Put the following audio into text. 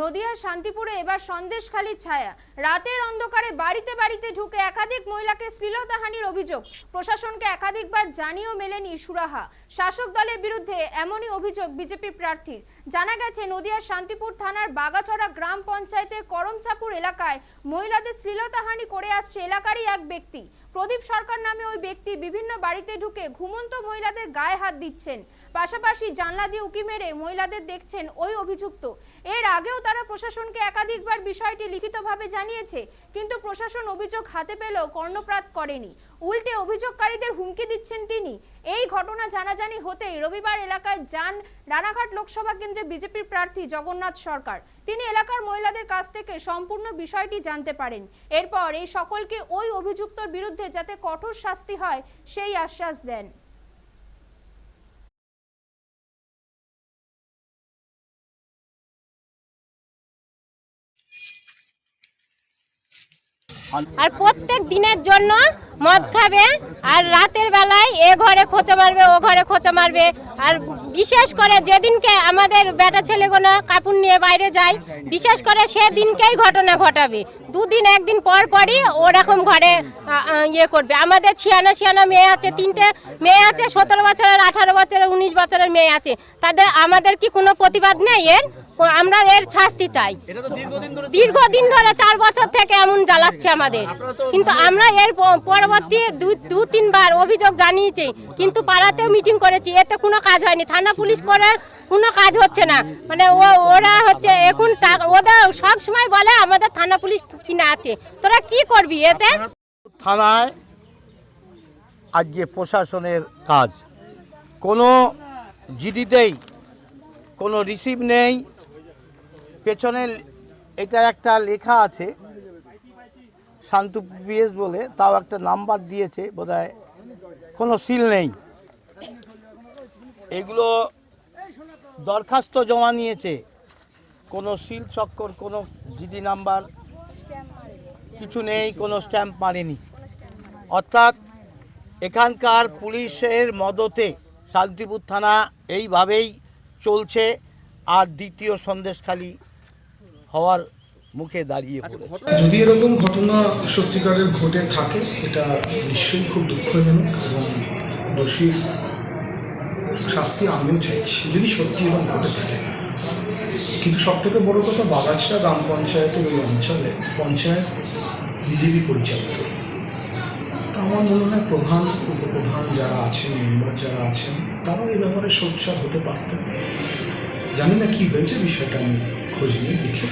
নদিয়া শান্তিপুরে এবার সন্দেশখালির ছায়া। রাতের অন্ধকারে বাড়িতে বাড়িতে ঢুকে একাধিক মহিলাকে শ্লীলতাহানির অভিযোগ। প্রশাসনকে একাধিকবার জানিয়েও মেলেনি সুরাহা। শাসক দলের বিরুদ্ধে এমনই অভিযোগ বিজেপি প্রার্থীর। জানা গেছে, নদিয়ার শান্তিপুর থানার বাগাছড়া গ্রাম পঞ্চায়েতের করমচাপুর এলাকায় মহিলাদের শ্লীলতাহানি করে আসছে এলাকারই এক ব্যক্তি। প্রদীপ সরকার নামে ওই ব্যক্তি বিভিন্ন বাড়িতে ঢুকে ঘুমন্ত মহিলাদের গায়ে হাত দিচ্ছেন। পাশাপাশি জানলা দিয়ে উকি মেরে মহিলাদের দেখছেন ওই অভিযুক্ত। এর আগেও তারা প্রশাসনকে একাধিকবার বিষয়টি লিখিতভাবে জানিয়েছে, কিন্তু প্রশাসন অভিযোগ হাতে পেলেও কর্ণপ্রাত করেনি। উল্টে অভিযোগকারীদের হুমকি দিচ্ছেন তিনি। এই ঘটনা জানাজানি হতেই রবিবার এলাকায় যান রানাঘাট লোকসভা কেন্দ্রে বিজেপির প্রার্থী জগন্নাথ সরকার। তিনি এলাকার মহিলাদের কাছ থেকে সম্পূর্ণ বিষয়টি জানতে পারেন। এরপর এই সকলকে ওই অভিযুক্তর বিরুদ্ধে যাতে কঠোর শাস্তি হয়, সেই আশ্বাস দেন। আর প্রত্যেক দিনের জন্য মদ খাবে, আর রাতের বেলায় এ ঘরে খোঁচা মারবে, ও ঘরে খোঁচা মারবে। আর বিশেষ করে যেদিনকে আমাদের বেটা ছেলেগুলো কাপড় নিয়ে বাইরে যায়, বিশেষ করে সেদিনকেই ঘটনা ঘটাবে। দুদিন, একদিন পর পরই ওরকম ঘরে ইয়ে করবে। আমাদের ছিয়ানা ছিয়ানা মেয়ে আছে, তিনটে মেয়ে আছে, সতেরো বছরের, আঠারো বছরের, উনিশ বছরের মেয়ে আছে। তাদের আমাদের কি কোনো প্রতিবাদ নেই এর? আমরা এর শাস্তি চাই। দীর্ঘদিন ধরে চার বছর থেকে এমন জ্বালাচ্ছে আমাদের। কিন্তু আমরা এর পরবর্তী দু- দু তিনবার অভিযোগ জানিয়েছি। কিন্তু পাড়াতেও মিটিং করেছি। এতে কোনো কাজ হয়নি। থানা পুলিশ করে কোনো কাজ হচ্ছে না। মানে ও ওরা হচ্ছে এখন টাকা ওদের সব সময় বলে আমাদের থানা পুলিশ কিনা আছে। তোরা কি করবি এতে? থানায় আজকে প্রশাসনের কাজ। কোনো জিডিতেই কোনো রিসিভ নেই পেছনে এটা একটা লেখা আছে, শান্তু পিএস বলে, তাও একটা নাম্বার দিয়েছে, বোধহয় কোনো সিল নেই। এগুলো দরখাস্ত জমা নিয়েছে, কোনো সিল চক্কর, কোনো জিডি নাম্বার, কিছু নেই, কোনো স্ট্যাম্প মারেনি। অর্থাৎ এখানকার পুলিশের মদতে শান্তিপুর থানা এইভাবেই চলছে, আর দ্বিতীয় সন্দেশখালি হওয়ার মুখে দাঁড়িয়ে পড়েছে। যদি এরকম ঘটনা সত্যিকারের ঘটে থাকে এটা নিশ্চয়ই খুব দুঃখজনক এবং দোষীর শাস্তি আমিও চাইছি যদি সত্যি এরকম ঘটে থাকে। কিন্তু সব থেকে বড় কথা বাগাছড়া গ্রাম পঞ্চায়েতের ওই অঞ্চলে পঞ্চায়েত বিজেপি পরিচালিত। তা আমার মনে হয় প্রধান উপপ্রধান যারা আছেন মেম্বার যারা আছেন তারাও এই ব্যাপারে সোচ্চার হতে পারতেন। জানি না কি হয়েছে বিষয়টা আমি খোঁজ নিয়ে দেখি